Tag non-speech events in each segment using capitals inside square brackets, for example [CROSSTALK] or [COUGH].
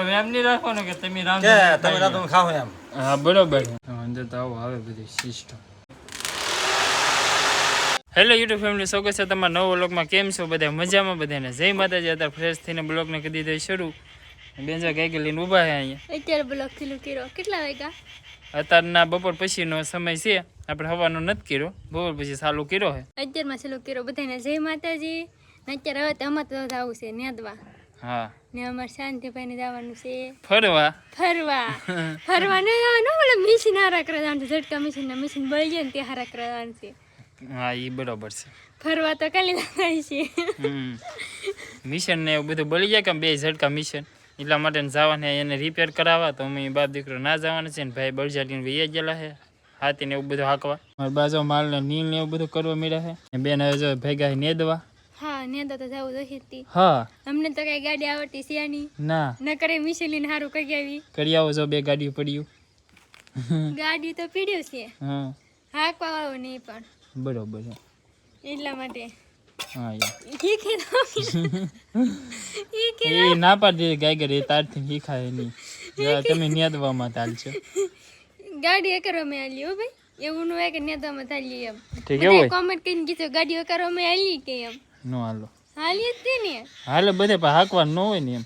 હવે એમ નહીં રાખવાનું કે તમે રામ કે તમે રાતો ખાઓ એમ. હા બરોબર. અંદર તો આવું આવે બધી સિસ્ટમ હેલો યુટ્યુબ ફેમિલી સ્વાગત છે તમારા નવો બ્લોગમાં કેમ છો બધા? મજામાં બધાને? જય માતાજી. અત્યારે ફ્રેશ થઈને બ્લોગને કરી દઈ શરૂ. બેંજા ગઈ ગઈ લઈને ઊભા છે અહીંયા. અત્યારે બ્લોક થયેલું કર્યો. કેટલા વાગ્યા? અત્યારના બપોર પછીનો સમય છે. આપણે હવાનો નથી કર્યો. બપોર પછી ચાલુ કર્યો છે. અત્યારમાં છેલ્લો કર્યો બધાને. જય માતાજી. અત્યારે હવે તો અમારે તો જવું છે નેદવા. હા. ને અમારે શાંતિભાઈને જવાનું છે. ફરવા? ફરવા. [LAUGHS] ફરવા ને આનો ઓલો મિશન હારા કરવાનું જવાનું છે ઝટકા મિશન ને મિશન બળી જાય ને તે હારા કરવા જવાનું છે. હા એ બરોબર છે. ફરવા તો કાલી થાય છે. મિશન ને એવું બધું બળી જાય કે બે ઝટકા મિશન એટલા માટે જવાને એને રિપેર કરાવવા તો અમે બાપ દીકરો ના જવાના છે ને ભાઈ બળજાટીને વૈયા ગયેલા છે. હાથી ને એવું બધું હાંકવા. મારી બાજુ માલ ને નીલ ને એવું બધું કરવા મળ્યા છે. બેન હવે જો ભેગા નેદવા. હા નેદા તો જવું જોઈએ હા અમને તો કઈ ગાડી આવડતી છે નહીં. ના. ન કરે મિશેલીને સારું કરી આવી. કરી આવો જો બે ગાડીઓ પડ્યું ગાડી તો પીડ્યું છે. હા. હાંકવા વાળું નહીં પણ. બરોબર એટલા માટે. એ ના પાડી દીધી ગાય એ તારથી શીખાય નહીં. તમે નેદવામાં ચાલશે ગાડી એ કરવા મેં આલી હો ભાઈ. એવું નું હોય કે નેતામાં ચાલી એમ. ઠીક એવું કોમેન્ટ કરીને કીધું ગાડી કરવા મેં આલી કે એમ. નો હાલો. હાલી જ ને. હાલે બધે પણ હાંકવાનું ન હોય ને એમ.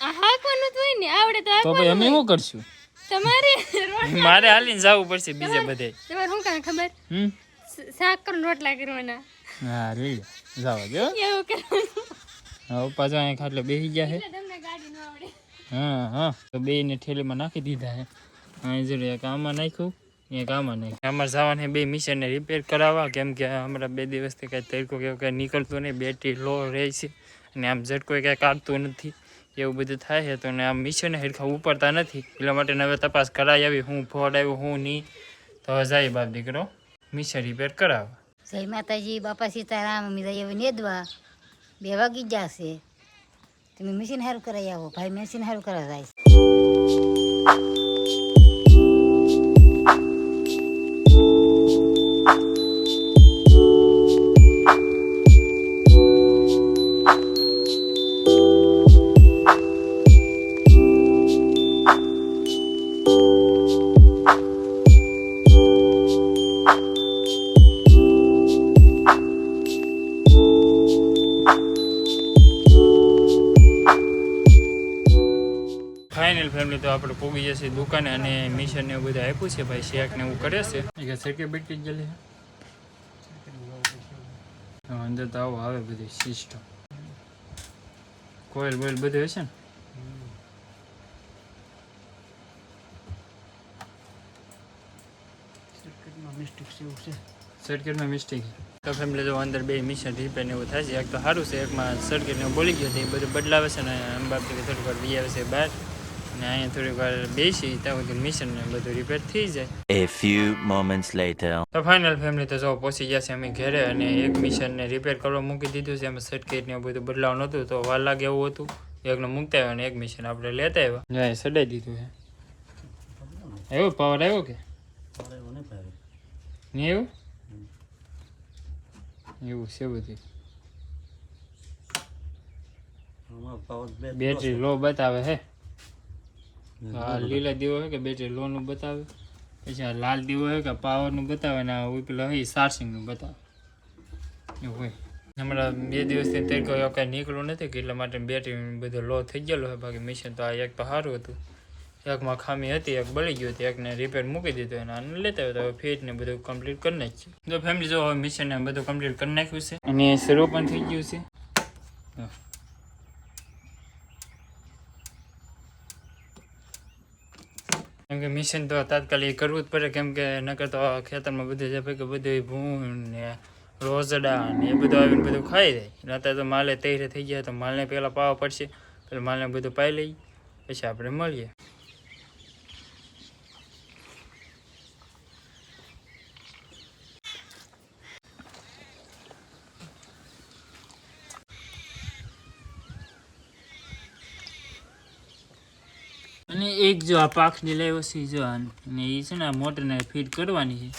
આ હાંકવાનું તો હોય ને આવડે તો તો ભાઈ અમે શું કરશું? તમારે [LAUGHS] મારે હાલીને જવું પડશે બીજે બધે. તમારે શું કામ ખબર? હમ? સ- શાક કરીને રોટલા કરવાના. હા રે જાવ જો એવું કરવાનું. હવે પાછા અહીં ખાટલે બેસી ગયા છે. તમને ગાડી ન આવડે. હા હા. તો બેને થેલીમાં ઠેલીમાં નાખી દીધા છે. અહીં જો એક આમાં નાખ્યું. એક આમાં નાખ્યું અમારે જવાને બે મિશનને રિપેર કરાવવા. કેમ કે હમણાં બે દિવસથી કાંઈ તરીકો કે કાંઈ નીકળતું નહીં. બેટરી લો રહે છે અને આમ ઝટકો કાંઈ કાઢતું નથી. એવું બધું થાય છે. તો ને આમ મિશન હેરખા ઉપડતા નથી. એટલા માટે હવે તપાસ કરાવી આવી. હું ફોડ આવ્યો હું નહીં. તો જાય બાપ દીકરો મિશન રિપેર કરાવવા. જય માતાજી બાપા સીતારામ મીરાઈ નેદવા. બે વાગી જ જશે તમે મશીન સારું કરાવી આવો. ભાઈ મશીન સારું કરાવવા જાય ફાઇનલ ફેમિલી તો આપણે પોગી જશે દુકાને અને મિશન ને એવું બધું આપ્યું છે ભાઈ શેક ને એવું કરે છે. એ કે બેટરી જલ્દી. હા, અંદર તો આવો આવે બધી સિસ્ટમ કોયલ બોયલ બધું હશે ને? સર્કિટમાં મિસ્ટેક તો ફેમિલી જો અંદર બે મિશન રિપેર ને એવું થાય છે એક તો સારું છે એકમાં સર્કિટ ને બોલી ગયો છે એ બધું બદલાવે છે ને અંબાબથી થોડીક વાર બી આવે છે બહાર. અને અહીંયા થોડીક વાર બેસી ત્યાં સુધી મિશન ને બધું રિપેર થઈ જાય. A few moments later. તો ફાઇનલ ફેમિલી તો જો પહોંચી ગયા છે અમે ઘરે અને એક મિશન ને રિપેર કરવા મૂકી દીધું છે. એમાં સર્કિટ ને બધું બદલાવ નહોતું તો વાર લાગે એવું હતું. એકને મૂકતા આવ્યા અને એક મિશન આપણે લેતા આવ્યા. સડાઈ દીધું છે. આવ્યો? પાવર આવ્યો કે? નહીં એવું? એવું છે બધું. બેટરી લો બતાવે હે. હા લીલા દીવો હોય કે બેટરી લો નું બતાવે? પછી આ લાલ દીવો હોય કે પાવરનું બતાવે ને આ પેલા હોય ચાર્જિંગનું બતાવે. એવું હોય. હમણાં બે દિવસથી તરીકો એવો કાંઈ નીકળ્યું નથી કે એટલા માટે બેટરી બધો લો થઈ ગયેલો હોય બાકી મિશન તો આ એક તો સારું હતું. એકમાં ખામી હતી એક બળી ગયું હતું એકને રિપેર મૂકી દીધું અને આને લેતા આવ્યો તો ફિટ ને બધું કમ્પ્લીટ કરી નાખ્યું તો ફેમિલી જો હવે મિશન ને બધું કમ્પ્લીટ કરી નાખ્યું છે. અને શરૂ પણ થઈ ગયું છે. કેમ કે મિશન તો તાત્કાલિક કરવું જ પડે, કેમ કે નકર તો ખેતરમાં બધું જે કે બધું ભૂણ ને રોઝડા ને એ બધું આવીને બધું ખાઈ જાય અત્યારે તો માલે તૈયાર થઈ ગયા, તો માલને પહેલાં પાવા પડશે એટલે માલને બધું પાઈ લઈ પછી આપણે મળીએ. અને એક જો આ પાખડી લાવ્યો છે, જો અને એ છે ને આ મોટરને ફીટ કરવાની છે.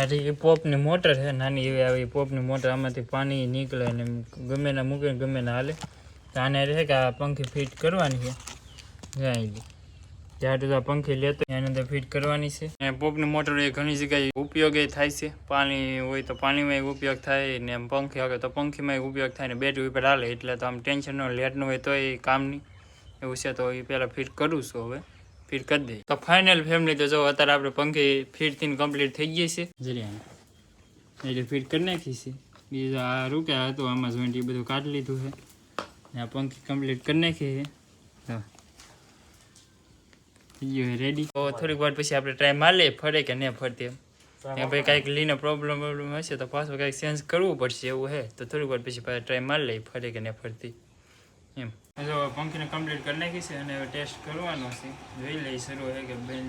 અરે એ પોપની મોટર છે, નાની એવી આવી પોપની મોટર, આમાંથી પાણી નીકળે અને ગમે ના મૂકે ગમે ના હાલે. તો આને રહે કે આ પંખી ફિટ કરવાની છે. જાય ત્યારે તો આ પંખી લેતો એની અંદર ફિટ કરવાની છે. અને પોપની મોટર એ ઘણી જગ્યાએ ઉપયોગ થાય છે. પાણી હોય તો પાણીમાં ઉપયોગ થાય ને પંખી હોય તો પંખીમાં ઉપયોગ થાય ને બેટરી ઉપર હાલે, એટલે તો આમ ટેન્શન લેટ ન હોય તો એ કામની એવું છે તો એ પહેલાં ફિટ કરું છું હવે. ફિટ કરી દઈએ તો ફાઇનલ ફેમિલી તો જો અત્યારે આપણે પંખી ફિટ થઈને કમ્પ્લીટ થઈ ગઈ છે. જરી એટલે ફિટ કરી નાખી છે. બીજું આ રૂક્યા હતું આમાં જોઈન્ટ એ બધું કાઢી લીધું છે. ને આ પંખી કમ્પ્લીટ કરી નાખી છે. તો થઈ ગયું રેડી તો થોડીક વાર પછી આપણે ટ્રાય મારીએ લઈએ ફરે કે નહીં ફરતી એમ. ભાઈ કાંઈક લઈને પ્રોબ્લેમ પ્રોબ્લેમ હશે તો પાછું કાંઈક ચેન્જ કરવું પડશે એવું હે તો થોડીક વાર પછી પાછા ટ્રાય મારી લઈએ ફરે કે નહીં ફરતી. એમ. જો પંખીને કમ્પ્લીટ કરી નાખી છે અને હવે ટેસ્ટ કરવાનો છે. જોઈ લઈ શરૂ હે કે બેન.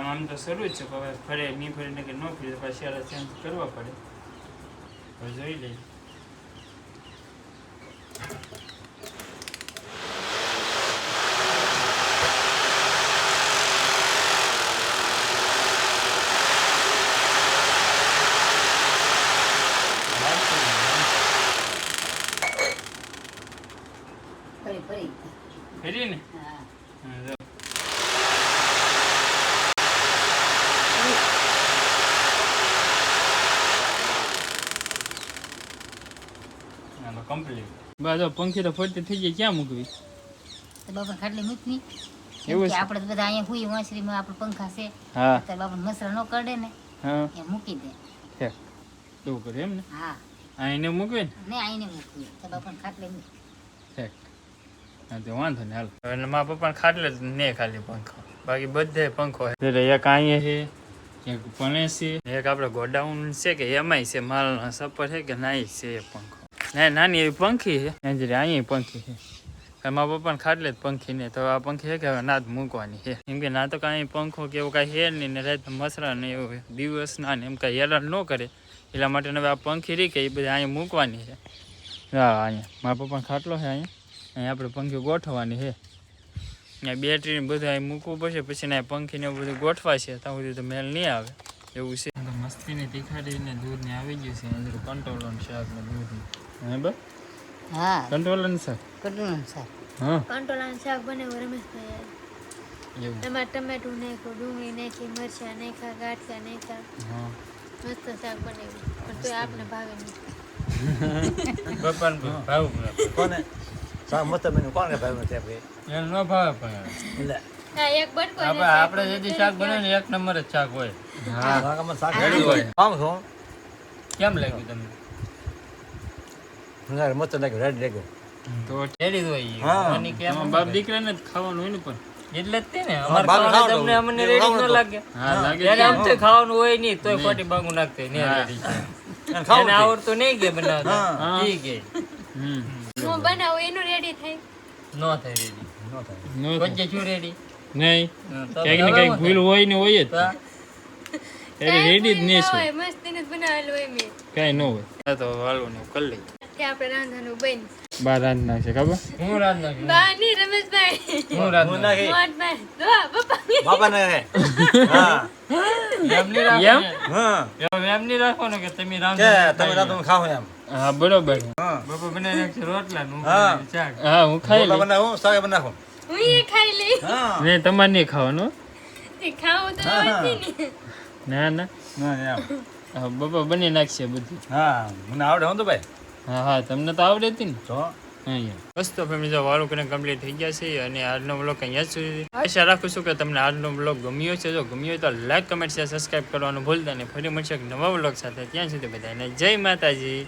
આમ તો શરૂ જ છે હવે ફરે નહીં ફરીને કે ન ફરે પાછી યાર ચેન્જ કરવા પડે. હવે જોઈ લઈએ ફરી ફરી ફરી ને હા હા, જો. હાલો કમ્પ્લીટ બસ પંખી તો ફરતી થઈ જાય ક્યાં મૂકવી? બાપા ખાટલી મૂકવી. એવું આપણે બધા અહીંયા હુઈ વાંસરીમાં આપણે પંખા છે. હા. તો બાપા મસરા ન કરડે ને હા. એ મૂકી દે. એવું કરે એમ ને? હા. આઈને મૂકવી ને? ને આઈને મૂકવી. તો બાપા ખાટલી મૂકવી હા. તો વાંધો ને હાલ. મારા પપ્પાને ખાટલે ને ખાલી પંખો. બાકી બધે પંખો એક અહીંયા છે એક પણે છે. એક આપણે ગોડાઉન છે કે એમાંય છે માલના સપર છે કે નાઈ છે એ પંખો. ના નાની એવી પંખી છે. અહીંયા પંખી છે. મારા પપ્પાને ખાટલે જ પંખી ને તો આ પંખી છે કે હવે જ મૂકવાની છે. એમ કે ના તો કાંઈ પંખો કે એવું કાંઈ હેર નહીં ને રાત મસરા ને એવું દિવસ ના ને એમ કાંઈ હેરાન ન કરે. એટલા માટે હવે આ પંખી રહી કે એ બધા અહીંયા મૂકવાની છે. હા અહીંયા મારા પપ્પાને ખાટલો છે અહીંયા અહીંયા આપણે પંખી ગોઠવવાની છે. અહીંયા બેટરી બધું અહીં મૂકવું પડશે, પછી ને પંખીને એવું બધું ગોઠવા છે. ત્યાં સુધી તો મેલ નહીં આવે. એવું છે. મસ્તીની તીખાડીને દૂધ ને આવી ગયું છે. અંદર કંટ્રોલર શાક ને દૂધ હે. બસ હા કંટ્રોલર શાક કટું સર હા. કંટોલાનું શાક બનાવ્યું રમેશભાઈ એમાં ટમેટું નાખ્યું ડુંગળી નાખી મરચાં નાખ્યા ગાંઠિયા નાખ્યા. હા. મસ્ત શાક બનાવ્યું પણ તોય આપને ભાવે નહીં. ભાવ કોને? શાક મસ્ત બન્યું. કોને ભાઈ નથી આપણે એને ન ભાવે પણ એટલે. આપણે આપણે જેથી શાક બને ને એક નંબર જ શાક હોય. હા શાક હોય. કેમ લાગ્યું તમને? હંગાર મસ્ત લાગ્યું રેડ લાગ્યું તો ટેડી જ હોય હા. અને કે આમાં બાપ દીકરાને જ ખાવાનું હોય ને પણ. એટલે જ તે ને અમારે તમને અમને રેડી ન લાગે. હા. લાગે ત્યારે આમ તો ખાવાનું હોય નહીં તોય ખોટી બાંગુ નાખતે. ને. રેડી. એને આવડતું નહીં કે બનાવતા હા. ઈ કે. હમ. હું બનાવું એનું રેડી થાય. નો થાય રેડી. નો થાય. નો વચ્ચે શું રેડી? નહીં તો ક્યાંક ને ક્યાંક ભૂલ હોય ને હોય જ. તો રેડી જ નહીં હોય મસ્ત એને બનાવેલું હોય મેં. કઈ ન હોય. તો વાળું ને કરી લઈ કે આપણે રાંધવાનું બન બાર રાંધ નાખશે ખબર? હું રાંધ નાખું. બા ની રમેશભાઈ. હું રાંધ નાખી મોટભાઈ જો પપ્પા. બાપા ને હા. એમ. હા. એમ એમ નહીં રાખવાનું કે તમે કે તમે રાતું ખાઓ એમ. હા બરોબર. હા. બાપા બનાવી નાખશે રોટલા ને હા. હા. હું ખાઈ રોટલા લઈ બનાવું હું એ ખાઈ લઈ હા. ને તમારે નહીં ખાવાનું ખાવું તો ના ના. ના બાપા બની નાખશે બધું. હા મને આવડે હું તો ભાઈ. હા હા તમને તો આવડે હતી ને? તો? બસ તો ફેમિલી જો વાળું કરીને કમ્પ્લીટ થઈ ગયા છે અને આજનો બ્લોગ અહીંયા સુધી આશા રાખું છું કે તમને આજનો બ્લોગ ગમ્યો છે જો ગમ્યો હોય તો લાઈક કમેન્ટ શેર સબસ્ક્રાઈબ કરવાનું ભૂલતા નહીં. ફરી મળશે એક નવા બ્લોગ સાથે. ત્યાં સુધી બધાને જય માતાજી.